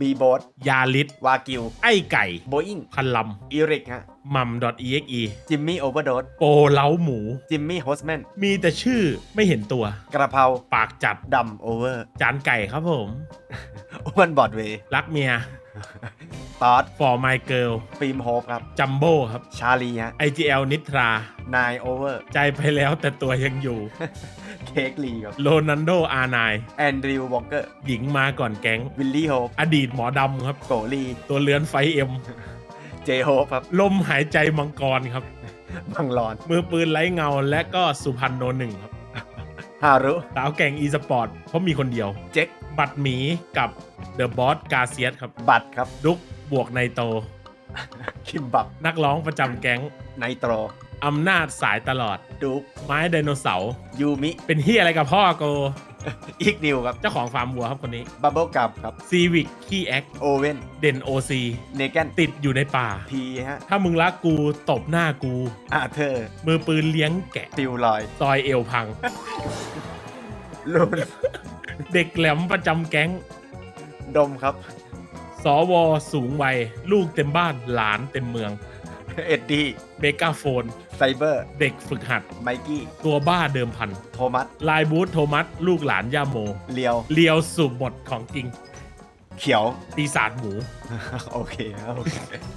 บีโบสยาลิสวากิว ไอ้ไก่โบอิงพันลอีริกฮะำมัม .exe จิมมี่โอเวอร์โดสโปเล้าหมู จิมมี่โฮสแมน มีแต่ชื่อไม่เห็นตัว กระเพราปากจัดดำโอเวอร์ จานไก่ครับผม อ้วนบอดเวย์รักเมีย ตอด for my girl ฟิล์มโฮปครับ จัมโบ้ครับ ชาลีฮะ IGL นิทรานายโอเวอร์ใจไปแล้วแต่ตัวยังอยู่ เค้กลีครับโรนันโดอาร์ไนแอนดริววอลเกอร์ หญิงมาก่อนแก๊ง วิลลี่โฮปอดีตหมอดำครับ โกลี ตัวเลือนไฟเอ็ม เจโฮปครับ ลมหายใจมังกรครับ บังลอน มือปืนไร้เงาและก็สุพรรณโนหนึ่งครับฮารุสาวแก่งอีสปอร์ตเพราะมีคนเดียว เจ็คบัตรหมีกับเดอะบอสกาเซียสครับ บัตครับ ดุก บวกไนโต คิมบับนักร้องประจำแก๊งไนโตรอำนาจสายตลอด ดูกไม้ไดโนเสาร์ยูมิเป็นเฮียอะไรกับพ่อโก อีกนิวครับเจ้าของฟาร์มวัวครับคนนี้บับเบิลกัมครับซีวิกขี้แอคโอเว่นเด่นโอซีเนแกนติดอยู่ในป่า พีฮะถ้ามึงรักกูตบหน้ากู อาเธอร์มือปืนเลี้ยงแกะฟิลลอยซอยเอวพัง ลูนเด็กแหลมประจำแก๊งดมครับ สวสูงวัย ลูกเต็มบ้านหลานเต็มเมือง เอ็ดดี้เมกาโฟน ไซเบอร์ เด็กฝึกหัด ไมกี้ ตัวบ้าเดิมพัน โทมัส ลายบูธโทมัส ลูกหลานย่าโม เลียว เลียวสูบบทของจริง เขียว ปีศาจหมู โอเคครับโอเค